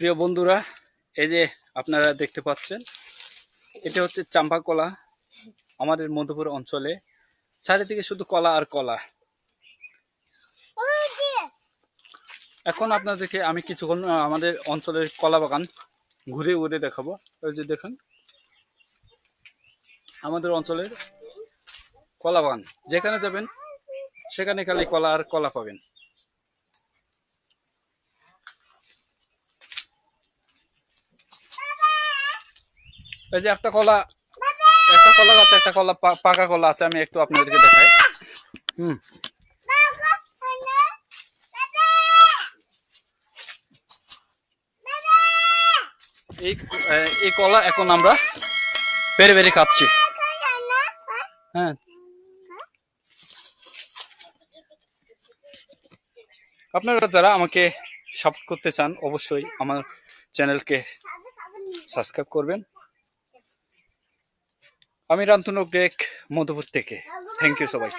প্রিয় বন্ধুরা, এই যে আপনারা দেখতে পাচ্ছেন, এটা হচ্ছে চাম্পা কলা আমাদের মধুপুর অঞ্চলে। চারিদিকে শুধু কলা আর কলা। এখন আপনাদেরকে আমি কিছুক্ষণ আমাদের অঞ্চলের কলা বাগান ঘুরে ঘুরে দেখাবো। ওই যে দেখুন, আমাদের অঞ্চলের কলা বাগান। যেখানে যাবেন, সেখানে খালি কলা আর কলা পাবেন। এই যে একটা কলা একটা কলা গাছ একটা কলা পাকা কলা আছে, আমি একটু আপনাদেরকে দেখাই। হুম। এই এই কলা এখন আমরা পেরে পেরে খাচ্ছি। হ্যাঁ। আপনারা যারা আমাকে সাপোর্ট করতে চান, অবশ্যই আমার চ্যানেলকে সাবস্ক্রাইব করবেন। আমি রান্তনু গ্রেক মধুপুর থেকে। থ্যাংক ইউ সবাই।